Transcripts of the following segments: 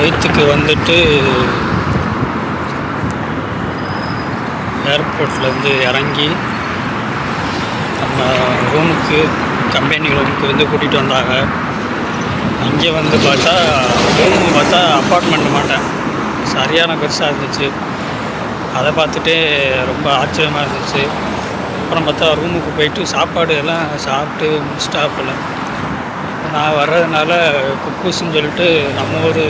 குவைத்துக்கு வந்துட்டு ஏர்போர்ட்லேருந்து இறங்கி நம்ம ரூமுக்கு கம்பெனி ரூமுக்கு வந்து கூட்டிகிட்டு வந்தாங்க. அங்கே வந்து பார்த்தா ரூம் பார்த்தா அப்பார்ட்மெண்ட் மாட்டேன். சரியான பெருசாக இருந்துச்சு. அதை பார்த்துட்டே ரொம்ப ஆச்சரியமாக இருந்துச்சு. அப்புறம் பார்த்தா ரூமுக்கு போயிட்டு சாப்பாடு எல்லாம் சாப்பிட்டு முடிச்சிட்டாப்புல நான் வர்றதுனால குக்கூஸ்ன்னு சொல்லிட்டு நம்ம ஊர்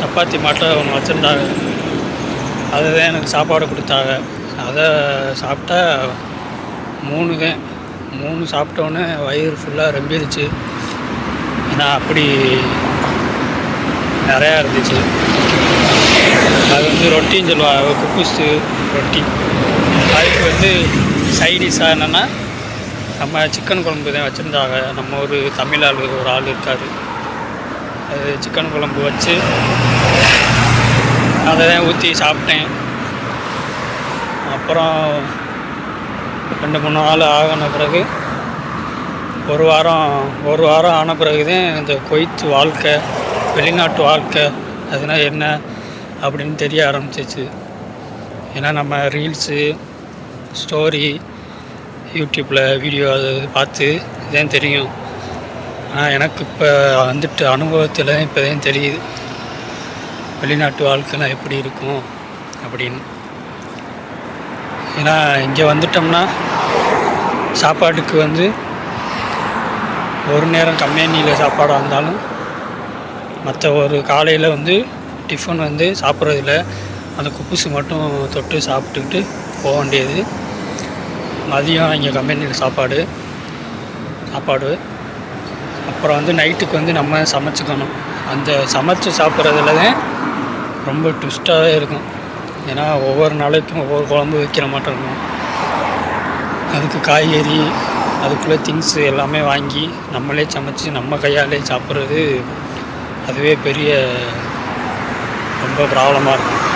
சப்பாத்தி மாட்டை ஒன்று வச்சுருந்தாங்க. அதுதான் எனக்கு சாப்பாடு கொடுத்தாங்க. அதை சாப்பிட்டா மூணு தான் மூணு சாப்பிட்டோன்னே வயிறு ஃபுல்லாக ரொம்பிருச்சு. ஏன்னா அப்படி நிறையா இருந்துச்சு. அது வந்து ரொட்டின்னு சொல்லுவாங்க. குக்குஸ்து ரொட்டி. அதுக்கு வந்து சைடிஷாக என்னென்னா நம்ம சிக்கன் குழம்பு தான் வச்சுருந்தாங்க. நம்ம ஒரு தமிழ் ஆள் ஒரு ஆள் இருக்கார். அது சிக்கன் குழம்பு வச்சு அதை தான் ஊற்றி சாப்பிட்டேன். அப்புறம் ரெண்டு மூணு நாள் ஆகின பிறகு ஒரு வாரம் ஒரு வாரம் ஆன பிறகு தான் இந்த கொய்த்து வாழ்க்கை வெளிநாட்டு வாழ்க்கை அதுனா என்ன அப்படின்னு தெரிய ஆரம்பிச்சிச்சு. ஏன்னா நம்ம ரீல்ஸு ஸ்டோரி யூடியூப்பில் வீடியோ அது பார்த்து இதான் தெரியும். ஆனால் எனக்கு இப்போ வந்துட்டு அனுபவத்தில் தான் இப்போ தான் தெரியுது. வெளிநாட்டு வாழ்க்கைலாம் எப்படி இருக்கும் அப்படின்னு. ஏன்னா இங்கே வந்துட்டோம்னா சாப்பாட்டுக்கு வந்து ஒரு நேரம் கம்பெனியில் சாப்பாடாக இருந்தாலும் மற்ற ஒரு காலையில் வந்து டிஃபன் வந்து சாப்பிட்றதில்ல அந்த குப்புசு மட்டும் தொட்டு சாப்பிட்டுக்கிட்டு போக வேண்டியது. மதியம் இங்கே கம்பெனியில் சாப்பாடு சாப்பாடு. அப்புறம் வந்து நைட்டுக்கு வந்து நம்ம சமைச்சிக்கணும். அந்த சமைச்சு சாப்பிட்றதுல தான் ரொம்ப ட்விஸ்ட்டாகவே இருக்கும். ஏன்னா ஒவ்வொரு நாளைக்கும் ஒவ்வொரு குழம்பு வைக்கிற மாட்டோம் இருக்கும். அதுக்கு காய்கறி அதுக்குள்ளே திங்ஸு எல்லாமே வாங்கி நம்மளே சமைச்சு நம்ம கையாலே சாப்பிட்றது அதுவே பெரிய ரொம்ப ப்ராப்ளமாக இருக்கும்.